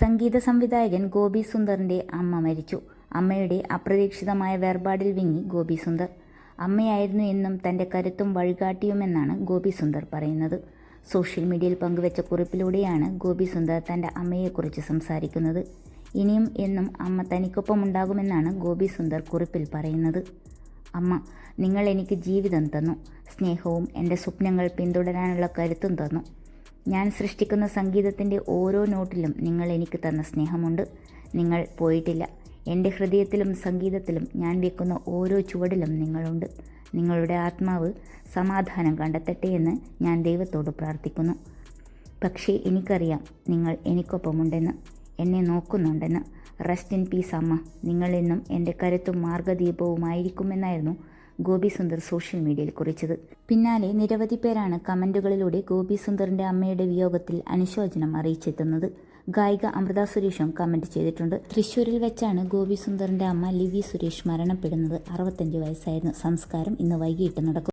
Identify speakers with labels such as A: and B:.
A: സംഗീത സംവിധായകൻ ഗോപി സുന്ദറിന്റെ അമ്മ മരിച്ചു. അമ്മയുടെ അപ്രതീക്ഷിതമായ വേർപാടിൽ വിങ്ങി ഗോപി സുന്ദർ. അമ്മയായിരുന്നു എന്നും തന്റെ കരുത്തും വഴികാട്ടിയുമെന്നാണ് ഗോപി സുന്ദർ പറയുന്നത്. സോഷ്യൽ മീഡിയയിൽ പങ്കുവച്ച കുറിപ്പിലൂടെയാണ് ഗോപി സുന്ദർ തന്റെ അമ്മയെക്കുറിച്ച് സംസാരിക്കുന്നത്. ഇനിയും എന്നും അമ്മ തനിക്കൊപ്പം ഉണ്ടാകുമെന്നാണ് ഗോപി സുന്ദർ കുറിപ്പിൽ പറയുന്നത്. അമ്മ നിങ്ങൾ എനിക്ക് ജീവിതം തന്നു. സ്നേഹവും എന്റെ സ്വപ്നങ്ങൾ പിന്തുടരാനുള്ള കരുത്തും തന്നു. ഞാൻ സൃഷ്ടിക്കുന്ന സംഗീതത്തിന്റെ ഓരോ നോട്ടിലും നിങ്ങൾ എനിക്ക് തന്ന സ്നേഹമുണ്ട്. നിങ്ങൾ പോയിട്ടില്ല. എന്റെ ഹൃദയത്തിലും സംഗീതത്തിലും ഞാൻ വെക്കുന്ന ഓരോ ചുവടിലും നിങ്ങളുണ്ട്. നിങ്ങളുടെ ആത്മാവ് സമാധാനം കണ്ടെത്തട്ടെ എന്ന് ഞാൻ ദൈവത്തോട് പ്രാർത്ഥിക്കുന്നു. പക്ഷേ എനിക്കറിയാം നിങ്ങൾ എനിക്കൊപ്പമുണ്ടെന്ന്. എന്നെ നോക്കുന്നുണ്ടെന്ന്. റെസ്റ്റ് ഇൻ പീസ് അമ്മ. നിങ്ങളെന്നും എന്റെ കരുത്തും മാർഗദീപവുമായിരിക്കുമെന്നായിരുന്നു ഗോപി സുന്ദർ സോഷ്യൽ മീഡിയയിൽ കുറിച്ചത്. പിന്നാലെ നിരവധി പേരാണ് കമന്റുകളിലൂടെ ഗോപി സുന്ദറിന്റെ അമ്മയുടെ വിയോഗത്തിൽ അനുശോചനം അറിയിച്ചെത്തുന്നത്. ഗായിക അമൃത സുരേഷും കമന്റ് ചെയ്തിട്ടുണ്ട്. തൃശ്ശൂരിൽ വെച്ചാണ് ഗോപി സുന്ദറിന്റെ അമ്മ ലിവി സുരേഷ് മരണപ്പെടുന്നത്. അറുപത്തഞ്ച് വയസ്സായിരുന്നു. സംസ്കാരം ഇന്ന് വൈകിട്ട് നടക്കും.